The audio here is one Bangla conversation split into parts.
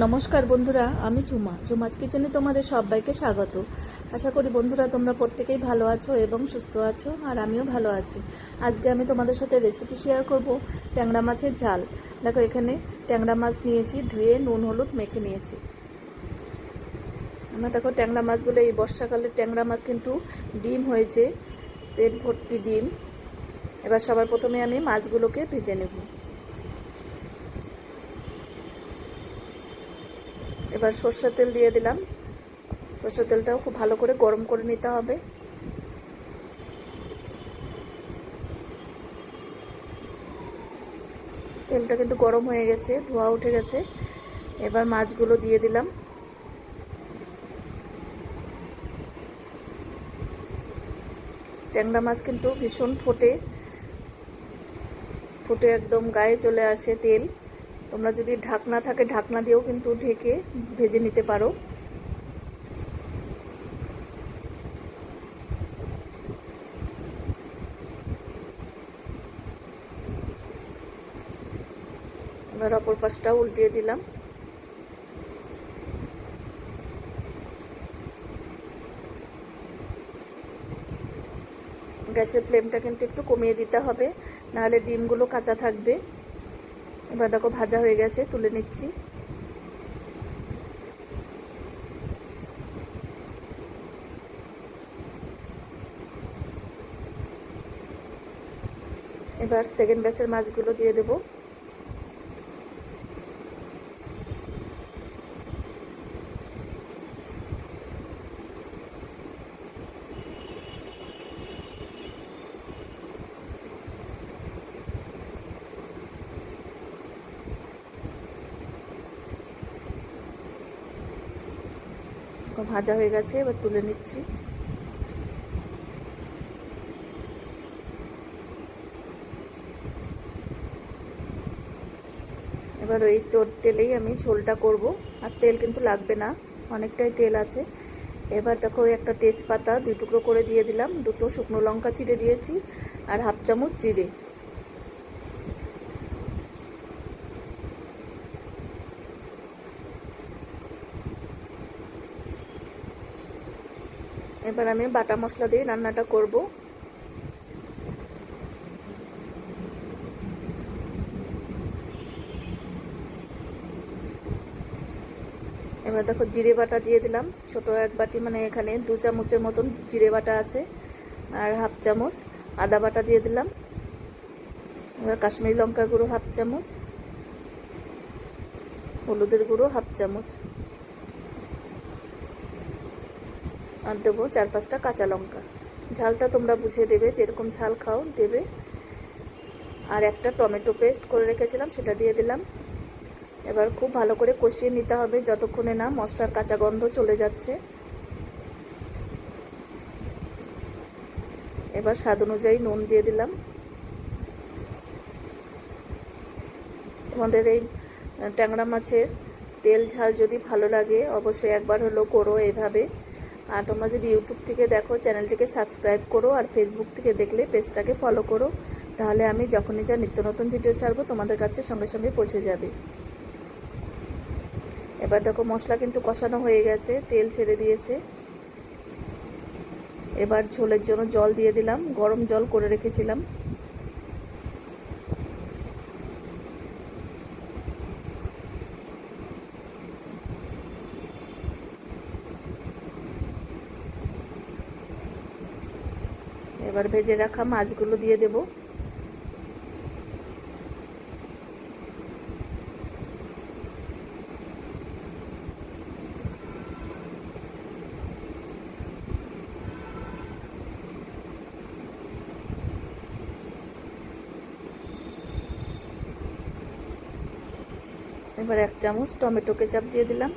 নমস্কার বন্ধুরা, আমি ঝুমা ঝুমাস কিচেনে তোমাদের সবাইকে স্বাগত। আশা করি বন্ধুরা তোমরা প্রত্যেকেই ভালো আছো এবং সুস্থ আছো, আর আমিও ভালো আছি। আজকে আমি তোমাদের সাথে রেসিপি শেয়ার করব ট্যাংরা মাছের ঝাল। দেখো, এখানে ট্যাংরা মাছ নিয়েছি, ধুয়ে নুন, হলুদ মেখে নিয়েছি। আমরা দেখো, ট্যাংরা মাছগুলো, এই বর্ষাকালে ট্যাংরা মাছ কিন্তু ডিম হয়েছে পেট ভর্তি ডিম। এবার সবার প্রথমে আমি মাছগুলোকে ভেজে নেব। এবার সর্ষের তেল দিয়ে দিলাম। সর্ষের তেলটাও খুব ভালো করে গরম করে নিতে হবে। তেলটা কিন্তু গরম হয়ে গেছে, ধোয়া উঠে গেছে। এবার মাছগুলো দিয়ে দিলাম। ট্যাংরা মাছ কিন্তু ভীষণ ফোটে। ফুটে একদম, গায়ে চলে আসে তেল। তোমরা যদি ঢাকনা থাকে, ঢাকনা দিয়েও কিন্তু ঢেকে ভেজে নিতে পারো। এবার অপর পাশটাও উল্টিয়ে দিলাম। গ্যাসের ফ্লেমটা কিন্তু একটু কমিয়ে দিতে হবে, নাহলে ডিমগুলো কাঁচা থাকবে। এবার দেখো ভাজা হয়ে গেছে তুলে নিচ্ছি। এবার সেকেন্ড ব্যাসের মাছগুলো দিয়ে দেব। ভাজা হয়ে গেছে, এবার তুলে নিচ্ছি। এবার ওই তোর তেলেই আমি ঝোলটা করব। আর তেল কিন্তু লাগবে না, অনেকটাই তেল আছে। এবার দেখো একটা তেজপাতা দুই টুকরো করে দিয়ে দিলাম। দুটো শুকনো লঙ্কা চিড়ে দিয়েছি, আর হাফ চামচ জিরে। এবার আমি বাটা মশলা দিয়ে রান্নাটা করব। এবার দেখো জিরে বাটা দিয়ে দিলাম। ছোট এক বাটি মানে এখানে দু চামচের মতন জিরে বাটা আছে আর হাফ চামচ আদা বাটা দিয়ে দিলাম। এবার কাশ্মীরি লঙ্কা গুঁড়ো হাফ চামচ, হলুদের গুঁড়ো হাফ চামচ। আর দেবো চার পাঁচটা কাঁচা লঙ্কা। ঝালটা তোমরা বুঝে দেবে, যেরকম ঝাল খাও, দেবে। আর একটা টমেটো পেস্ট করে রেখেছিলাম, সেটা দিয়ে দিলাম। এবার খুব ভালো করে কষিয়ে নিতে হবে, যতক্ষণে না মশলার কাঁচা গন্ধ চলে যাচ্ছে। এবার স্বাদ অনুযায়ী নুন দিয়ে দিলাম। তোমাদের এই ট্যাংরা মাছের তেল ঝাল যদি ভালো লাগে, অবশ্যই একবার হলো করো এভাবে আর তোমরা যদি ইউটিউব থেকে দেখো, চ্যানেলটিকে সাবস্ক্রাইব করো আর ফেসবুক থেকে দেখলে পেজটাকে ফলো করো, তাহলে আমি যখনই যা নিত্য নতুন ভিডিও ছাড়বো, তোমাদের কাছে সঙ্গে সঙ্গে পৌঁছে যাবে। এবার দেখো, মশলা কিন্তু কষানো হয়ে গেছে, তেল ছেড়ে দিয়েছে। এবার ঝোলের জন্য জল দিয়ে দিলাম, গরম জল করে রেখেছিলাম। এবার ভেজে রাখা মাছগুলো দিয়ে দেব। এবার এক চামচ টমেটো কেচাপ দিয়ে দিলাম।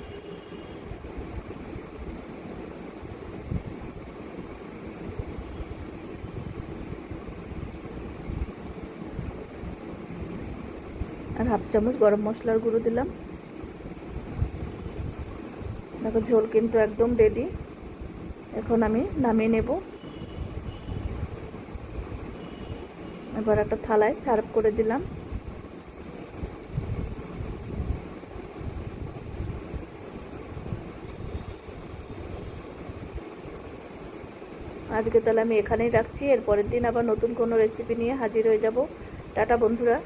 আর হাফ চামচ গরম মশলার গুঁড়ো দিলাম। দেখো ঝোল কিন্তু একদম রেডি এখন আমি নামিয়ে নেব। এবার একটা থালায় সার্ভ করে দিলাম। আজকে তাহলে আমি এখানেই রাখছি। এরপরের দিন আবার নতুন কোনো রেসিপি নিয়ে হাজির হয়ে যাব। টাটা বন্ধুরা।